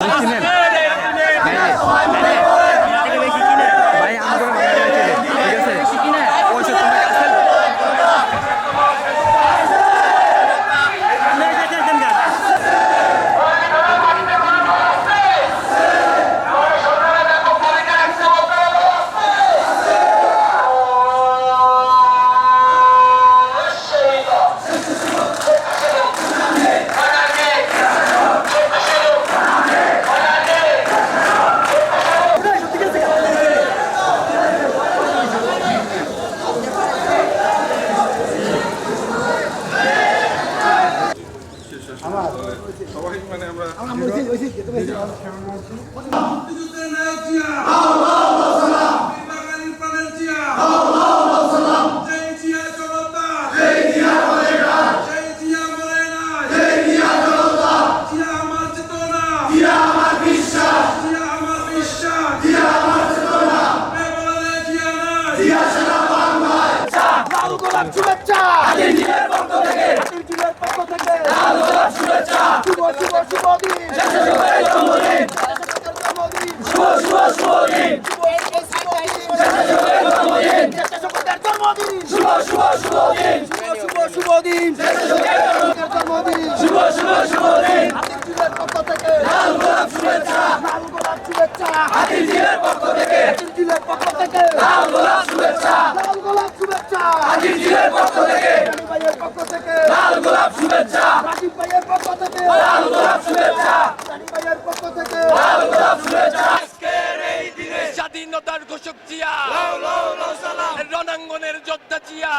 이 렇. সবাই মানে আমরা আমার চেতনা জিয়া আমার বিশ্বাস জিয়া আমার আমার পক্ষ থেকে আদিল জিলের পক্ষ থেকে লাল গোলাপ শুভেচ্ছা শুভ পক্ষ থেকে পক্ষ জিয়া। রণাঙ্গনের যোদ্ধা জিয়া।